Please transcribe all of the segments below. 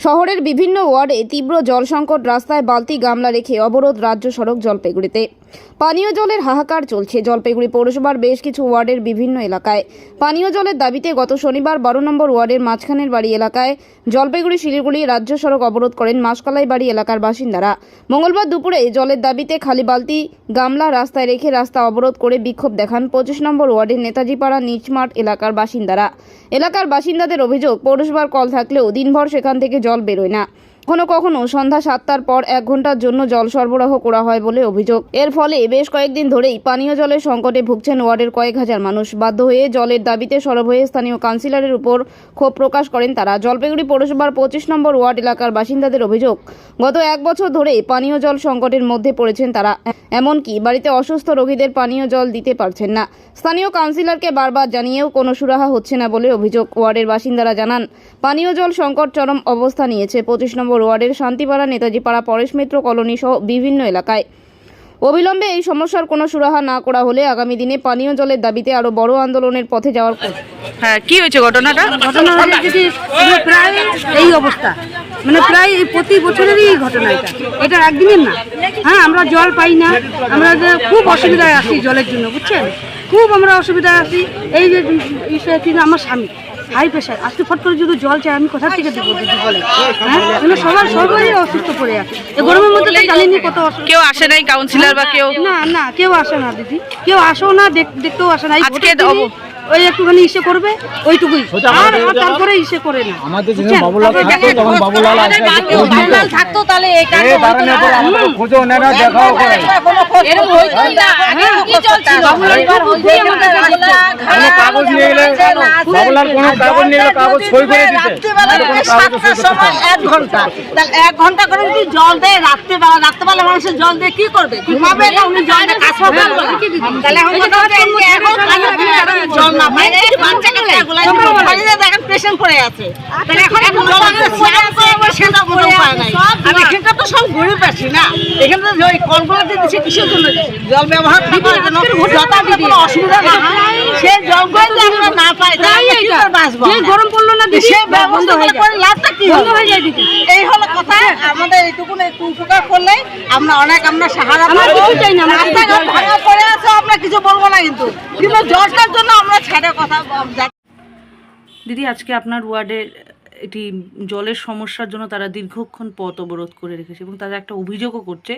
শহরের বিভিন্ন ওয়ার্ডে তীব্র জল সংকট রাস্তায় বালতি গামলা রেখে অবরোধ রাজ্য সড়ক জলপাইগুড়িতে। পানীয় জলের হাহাকার চলছে। জলপাইগুড়ি পৌরসভার বেশ কিছু ওয়ার্ডের বিভিন্ন এলাকায়। পানীয় জলের দাবিতে গত শনিবার বারো নম্বর ওয়ার্ডের মাঝখানের বাড়ি এলাকায় জলপাইগুড়ি শিলিগুড়ি রাজ্য সড়ক অবরোধ করেন মাসকালাই বাড়ি এলাকার বাসিন্দারা। মঙ্গলবার দুপুরে জলের দাবিতে খালি বালতি, গামলা রাস্তায় রেখে রাস্তা অবরোধ করে বিক্ষোভ দেখান পঁচিশ নম্বর ওয়ার্ডের নেতাজিপাড়া নিচমাঠ এলাকার বাসিন্দারা। এলাকার বাসিন্দাদের অভিযোগ, পৌরসভার কল থাকলেও দিনভর সেখান থেকে জল বেরোয় না। কখনো কখনো সন্ধ্যা সাতটার পর এক ঘণ্টার জন্য জল সরবরাহ করা হয় বলে অভিযোগ। এর ফলে বেশ কয়েকদিন ধরেই পানীয় জলের সংকটে ভুগছেন ওয়ার্ডের কয়েক হাজার মানুষ। বাধ্য হয়ে জলের দাবিতে সরব হয়ে স্থানীয় কাউন্সিলরের উপর ক্ষোভ প্রকাশ করেন তারা। জলপাইগুড়ি পৌরসভার পঁচিশ নম্বর ওয়ার্ড এলাকার বাসিন্দাদের অভিযোগ, গত এক বছর ধরে পানীয় জল সংকটের মধ্যে পড়েছেন তারা। এমনকি বাড়িতে অসুস্থ রোগীদের পানীয় জল দিতে পারছেন না। স্থানীয় কাউন্সিলরকে বারবার জানিয়েও কোনো সুরাহা হচ্ছে না বলে অভিযোগ। ওয়ার্ডের বাসিন্দারা জানান, পানীয় জল সংকট চরম অবস্থা নিয়েছে। পঁচিশ নম্বর ওয়ার্ডের শান্তিপাড়া নেতাজিপাড়া পরেশ মিত্র কলোনি সহ বিভিন্ন এলাকায়। অবিলম্বে এই সমস্যার কোনো সুরাহা না করা হলে আগামী দিনে পানীয় জলের দাবিতে আরও বড় আন্দোলনের পথে যাওয়ার হ্যাঁ কি হয়েছে ঘটনাটা? ঘটনা যদি পুরো প্রায় এই অবস্থা। মানে প্রায় প্রতি বছরেরই এই ঘটনা এটা। এটা একদিনের না। হ্যাঁ আমরা জল পাই না। আমরা খুব অসুবিধায় আছি জলের জন্য বুঝছেন? খুব আমরা অসুবিধায় আছি। এই যে বিষয়ে কিন্তু আমার স্বামী। হাই প্রেশার আজকে ফট করে যদি জল চাই আমি কোথা থেকে দেবো দিদি বলে? হ্যাঁ? সবার সবাই অসুস্থ পড়ে আছে। গরমের মধ্যে তো জানিনি কত কেউ আসে নাই কাউন্সিলর বা কেউ? না না কেউ আসে না দিদি। কেউ আসেও না দেখতেও আসে না। আজকে ওই একটুখানি ইসে করবে ওইটুকুই। আর আর তারপরে ইসে করে না। আমাদের যেখানে? বাবুলাল থাকতো তখন বাবুলাল বাবুলাল থাকতো তাহলে এই এ দাঁড়ানোর পর আমাদের খোঁজও নেয় না দেখাও করে। না। কোনো কাগজ নিয়ে গেলে বাবুলাল কোনো কাগজ নিয়ে গেলে কাগজ সই করে দিতে। আমাদের কোনো কাগজ সই করতে হয় না। এক ঘণ্টা। তাহলে এক ঘণ্টা করে যদি জল দেয় রাত্রেবেলা। রাত্রেবেলা মানুষের জল দিয়ে কি করবে? ঘুমাবে না উনি জল দিয়ে কাজ করবে। তাহলে এখন কথা হচ্ছে এই যে এখন কাজ আপনি যারা জল পায় জল? জল ব্যবহার অসুবিধা হয় সেই জলগুলো যদি আমরা না পাই তাহলে কি করে বাঁচবো যে আমরা? গরম পড়ল না দিদি সে ব্যবস্থা হয়ে করে যায় লাভটা কি বন্ধ হবে? হয়ে যায় দিদি। এই হলো কথা আমাদের এইটুকু একটু উপকার করলে আমরা অনেক আমরা সাহায্য আমরা পাবো। কিছু চাই না, আমরা কিছু রাস্তাঘাট ভাঙা পড়ে আছে আমরা কিছু বলব না কিন্তু। কিন্তু জলটার জন্য আমরা ছেড়ে কথা দিদি আজকে আপনার ওয়ার্ডের এটি জলের সমস্যার জন্য তারা দীর্ঘক্ষণ পথ অবরোধ করে রেখেছে এবং তারা একটা অভিযোগও করছে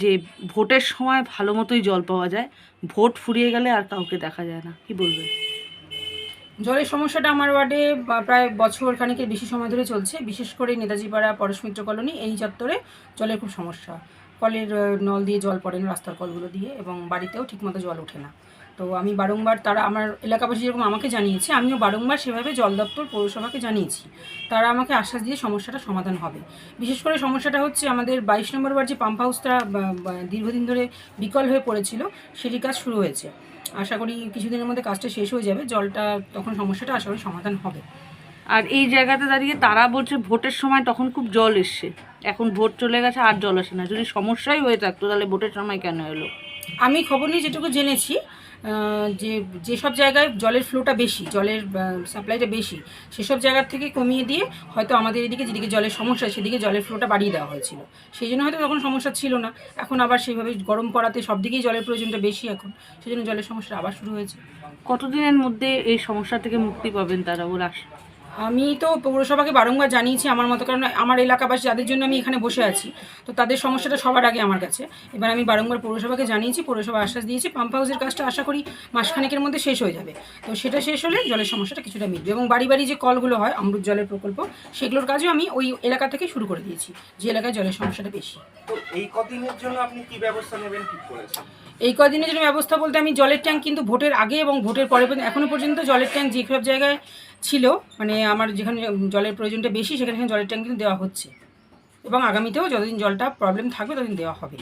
যে ভোটের সময় ভালো মতোই জল পাওয়া যায় ভোট ফুরিয়ে গেলে আর কাউকে দেখা যায় না। কি বলবে জলের সমস্যাটা আমার ওয়ার্ডে প্রায় বছর খানিকের বেশি সময় ধরে চলছে। বিশেষ করে নেতাজিপাড়া পরশমিত্র কলোনি, এই চত্বরে জলের খুব সমস্যা। কলের নল দিয়ে জল পড়ে না রাস্তার কলগুলো দিয়ে এবং বাড়িতেও ঠিকমতো জল ওঠে না। তো আমি বারংবার তারা আমার এলাকাবাসী যেরকম আমাকে জানিয়েছে, আমিও বারংবার সেভাবে জল দপ্তর পৌরসভাকে জানিয়েছি। তারা আমাকে আশ্বাস দিয়ে সমস্যাটা সমাধান হবে। বিশেষ করে সমস্যাটা হচ্ছে আমাদের বাইশ নম্বর ওয়ার্ড যে পাম্প হাউসটা দীর্ঘদিন ধরে বিকল হয়ে পড়েছিল, সেটি কাজ শুরু হয়েছে। আশা করি কিছুদিনের মধ্যে কাজটা শেষ হয়ে যাবে, জলটা তখন সমস্যাটা আশা করি সমাধান হবে। আর এই জায়গাতে দাঁড়িয়ে তারা বলছে ভোটের সময় তখন খুব জল এসছে। এখন ভোট চলে গেছে, আর জল আসে না। যদি সমস্যাই হয়ে থাকতো তাহলে ভোটের সময় কেন এলো? আমি খবর নিয়ে যেটুকু জেনেছি যে যেসব জায়গায় জলের ফ্লোটা বেশি, জলের সাপ্লাইটা বেশি, সেসব জায়গার থেকে কমিয়ে দিয়ে হয়তো আমাদের এদিকে যেদিকে জলের সমস্যা সেদিকে জলের ফ্লোটা বাড়িয়ে দেওয়া হয়েছিল। সেই জন্য হয়তো তখন সমস্যা ছিল না। এখন আবার সেইভাবে গরম পড়াতে সব দিকেই জলের প্রয়োজনটা বেশি এখন। সেই জন্য জলের সমস্যা আবার শুরু হয়েছে। কতদিনের মধ্যে এই সমস্যা থেকে মুক্তি পাবেন তারা, ওর আমি তো পৌরসভাকে বারংবার জানিয়েছি আমার মতো, কারণ আমার এলাকাবাসী, যাদের জন্য আমি এখানে বসে আছি, তো তাদের সমস্যাটা সবার আগে আমার কাছে। এবার আমি বারংবার পৌরসভাকে জানিয়েছি, পৌরসভা আশ্বাস দিয়েছি পাম্প হাউসের কাজটা আশা করি মাসখানেকের মধ্যে শেষ হয়ে যাবে। তো সেটা শেষ হলে জলের সমস্যাটা কিছুটা মিটবে এবং বাড়ি বাড়ি যে কলগুলো হয়, অমৃত জলের প্রকল্প, সেগুলোর কাজও আমি ওই এলাকা থেকে শুরু করে দিয়েছি, যে এলাকায় জলের সমস্যাটা বেশি। তো এই কদিনের জন্য আপনি কি ব্যবস্থা নেবেন, ঠিক করেছেন? এই কদিনের জন্য ব্যবস্থা বলতে আমি জলের ট্যাঙ্ক কিন্তু ভোটের আগে এবং ভোটের পরে এখনও পর্যন্ত জলের ট্যাঙ্ক যে সব জায়গায় ছিল মানে আমার যেখানে জলের প্রয়োজনটা বেশি, সেখানে জলের ট্যাঙ্ক কিন্তু দেওয়া হচ্ছে। এবং আগামীতেও যতদিন জলটা প্রবলেম থাকবে ততদিন দেওয়া হবে।